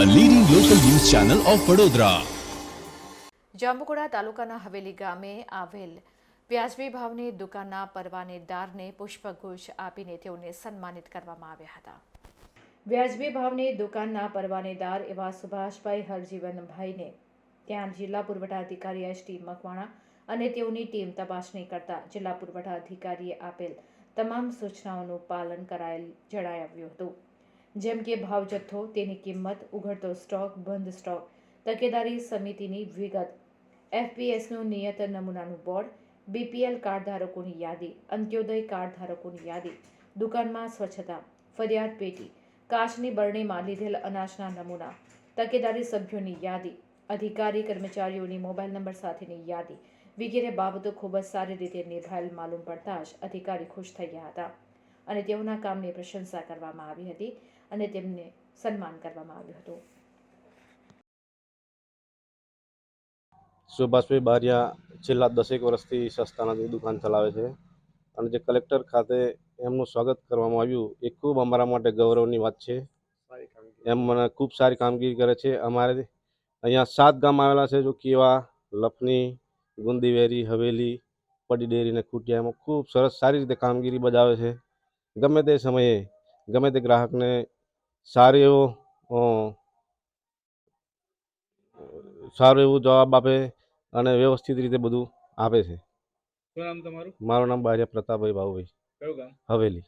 Channel of Vadodara જાંબુકોડા તાલુકાના હવેલી ગામે આવેલ વ્યાજબી ભાવની દુકાનના પરવાનેદારને પુષ્પગુચ્છ આપીને તેઓને સન્માનિત કરવામાં આવ્યા હતા. વ્યાજબી ભાવની દુકાનના પરવાનેદાર એવા સુભાષભાઈ હરજીવનભાઈને ત્યાં જિલ્લા પુરવઠા અધિકારી એસ ટી મકવાણા અને તેઓની ટીમ તપાસણી કરતા જિલ્લા પુરવઠા અધિકારીએ આપેલ તમામ સૂચનાઓનું પાલન કરાયેલ જણાવ્યું હતું. જેમ કે ભાવ જથ્થો, તેની કિંમત, ઉઘડતો સ્ટોક, બંધ સ્ટોક, તકેદારી સમિતિની વિગત એફપીએસનું નિયત નમૂનાનું બોર્ડ બીપીએલ કાર્ડ ધારકોની યાદી, અંત્યોદય કાર્ડ ધારકોની યાદી, દુકાનમાં સ્વચ્છતા, ફરિયાદ પેટી, કાચની બરણીમાં લીધેલ અનાજના નમૂના, તકેદારી સભ્યોની યાદી, અધિકારી કર્મચારીઓની મોબાઈલ નંબર સાથેની યાદી વગેરે બાબતો ખૂબ જ સારી રીતે નિભાયેલ માલુમ પડતા જ અધિકારી ખુશ થઈ ગયા હતા. અને તેઓના કામની પ્રશંસા કરવામાં આવી હતી. અને તેમને સન્માન કરવામાં આવ્યું હતું. સુભાષભાઈ બારિયા છેલ્લા દસેક વર્ષથી સસ્તાના દુકાન ચલાવે છે? અને જે કલેક્ટર ખાતે એમનું સ્વાગત કરવામાં આવ્યું એ ખૂબ અમારા માટે ગૌરવની વાત છે. એમ મને ખૂબ સારી કામગીરી કરે છે. અમારે અહીંયા સાત ગામ આવેલા છે જો કેવા લફની ગુંદીવેરી હવેલી પડી ડેરી અને ખૂટિયા એમાં ખૂબ સરસ સારી રીતે કામગીરી બજાવે છે. ગમે તે સમયે ગમે તે ગ્રાહકને સારો એવો સારું એવો જવાબ આપે અને વ્યવસ્થિત રીતે બધું આપે છે. શું નામ તમારું? મારું નામ બારિયા પ્રતાપભાઈ બાબુભાઈ. હવેલી.